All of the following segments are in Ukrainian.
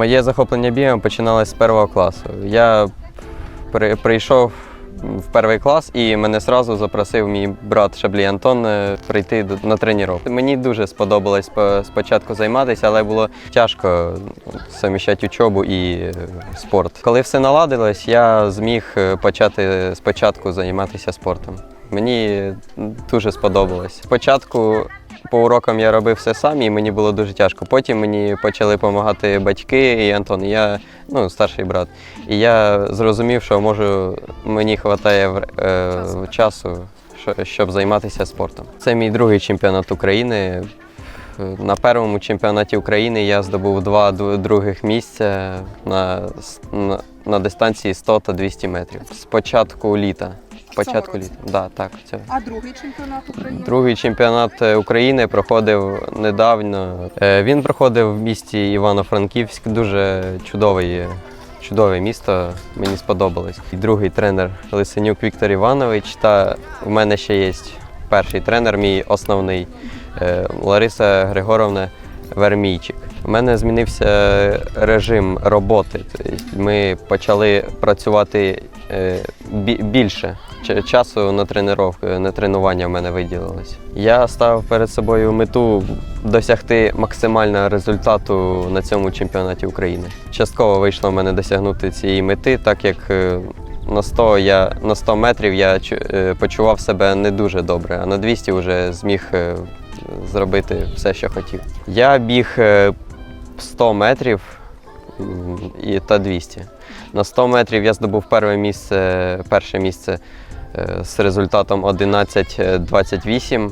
Моє захоплення бігом починалось з першого класу. Я при- прийшов в перший клас і мене одразу запросив мій брат Шаблій Антон е, прийти на тренування. Мені дуже сподобалось по- спочатку займатися, але було тяжко суміщати учобу і е, спорт. Коли все наладилось, я зміг е, почати спочатку займатися спортом. Мені дуже сподобалось. Спочатку по урокам я робив все сам, і мені було дуже тяжко. Потім мені почали допомагати батьки і Антон. І Я ну, старший брат. І я зрозумів, що можу мені вистачає в- е, часу, щоб займатися спортом. Це мій другий чемпіонат України. На першому чемпіонаті України я здобув два других місця на, на, на дистанції 100 та 200 метрів. З початку літа. Початку літа. Да, так, це. А другий чемпіонат України? Другий чемпіонат е, України проходив недавно. Е, Він проходив в місті Івано-Франківськ. Дуже чудовий, чудове місто. Мені сподобалось. І другий тренер Лисенюк Віктор Іванович. Та в мене ще є перший тренер, мій основний е, Лариса Григоровна Вермійчик. У мене змінився режим роботи. Ми почали працювати е, більше. Часу на тренування, на тренування в мене виділилось. Я ставив перед собою мету досягти максимального результату на цьому чемпіонаті України. Частково вийшло в мене досягнути цієї мети, так як е, на 100, я, на 100 метрів я е, почував себе не дуже добре, а на 200 вже зміг зробити все, що хотів. Я біг е, 100 метрів і та 200. На 100 метрів я здобув перше місце, перше місце е, з результатом 11.28,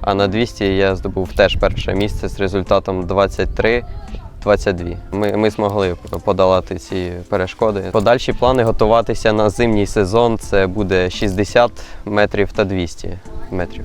а на 200 я здобув теж перше місце з результатом 23. 22. Ми, ми змогли подолати ці перешкоди. Подальші плани готуватися на зимній сезон це буде 60 метрів та 200 метрів.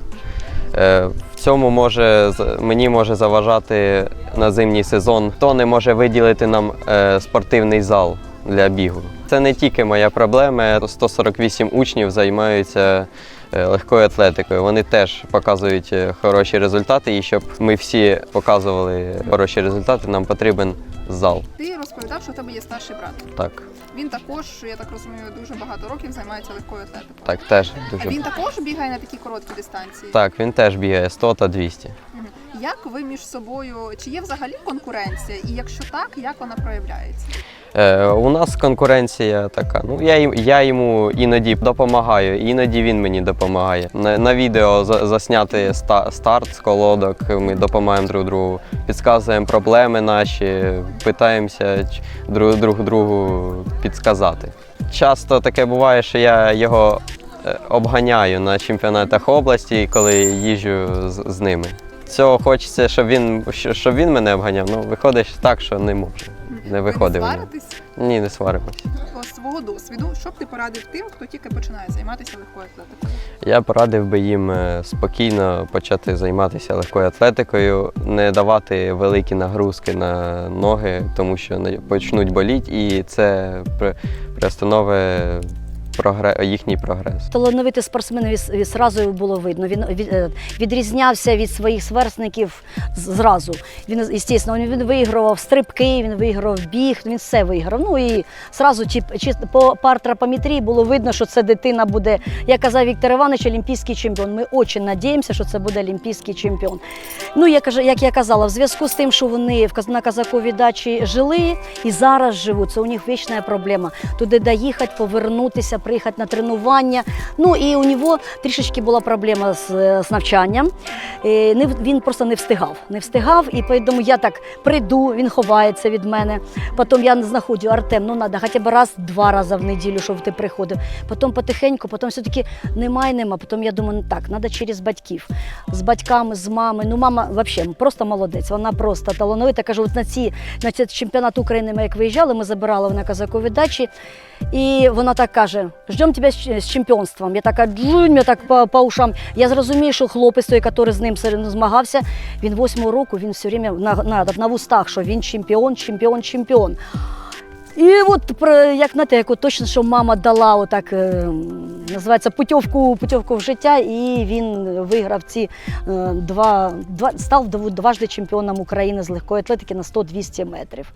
Е, В цьому може мені може заважати на зимній сезон. Хто не може виділити нам е, спортивний зал для бігу. Це не тільки моя проблема. 148 учнів займаються е, легкою атлетикою. Вони теж показують хороші результати. І щоб ми всі показували хороші результати, нам потрібен зал. Ти розповідав, що в тебе є старший брат. Так, Він також, я так розумію, дуже багато років займається легкою атлетикою. так, теж А дуже. він також бігає на такі короткі дистанції. Так, він теж бігає 100 та 200. Мгм. Як ви між собою, чи є взагалі конкуренція? І якщо так, як вона проявляється? Е, у нас конкуренція така. Ну я, їм- я йому іноді допомагаю, іноді він мені допомагає. На, на відео за- засняти ста- старт з колодок. Ми допомагаємо друг другу, підказуємо проблеми наші, питаємося друг, друг другу підсказати. Часто таке буває, що я його е, обганяю на чемпіонатах області, коли їжджу з, з ними. Цього хочеться, щоб він, щоб він мене обганяв. Ну, виходить так, що не може. Не виходить. Ви не мене. сваритесь? Ні, не сваримось. З свого досвіду, що б ти порадив тим, хто тільки починає займатися легкою атлетикою? Я порадив би їм е, спокійно почати займатися легкою атлетикою, не давати великі нагрузки на ноги, тому що почнуть боліти, і це при- приостановить прогре- їхній прогрес. Талановитий спортсмен зразу було видно. Він е, відрізнявся від своїх сверстників зразу. Він, звісно, він вигравав стрибки, він виграв біг, він все виграв. Ну і зразу чи, чи по партрапометрії було видно, що це дитина буде, як казав Віктор Іванович, олімпійський чемпіон. Ми дуже надіємося, що це буде олімпійський чемпіон. Ну, я кажу, як я казала, в зв'язку з тим, що вони в на Казаковій дачі жили і зараз живуть, це у них вічна проблема. Туди доїхати, повернутися, приїхати на тренування. Ну і у нього трішечки була проблема з, з навчанням. Е, Не, він просто не встигав. Не встигав, і тому я так прийду, він ховається від мене. Потім я знаходжу Артем, ну треба хоча б раз-два рази в неділю, щоб ти приходив. Потім потихеньку, потім все-таки немає, нема. Потім я думаю, ну так, треба через батьків. З батьками, з мамою. Ну, мама взагалі просто молодець. Вона просто талановита. Кажу, от на ці на цей чемпіонат України ми як виїжджали, ми забирали на казакові дачі. І вона так каже: ждемо тебе з чемпіонством. Я така джунь, я так по, по ушам. Я зрозумію, що хлопець той, який з ним змагався, він восьмого року, він все время на, на, на вустах, що він чемпіон, чемпіон, чемпіон. І от як знаєте, як от точно, що мама дала отак, е, називається путівку, путівку в життя, і він виграв ці е, два, два став дв- дважди чемпіоном України з легкої атлетики на 100-200 метрів.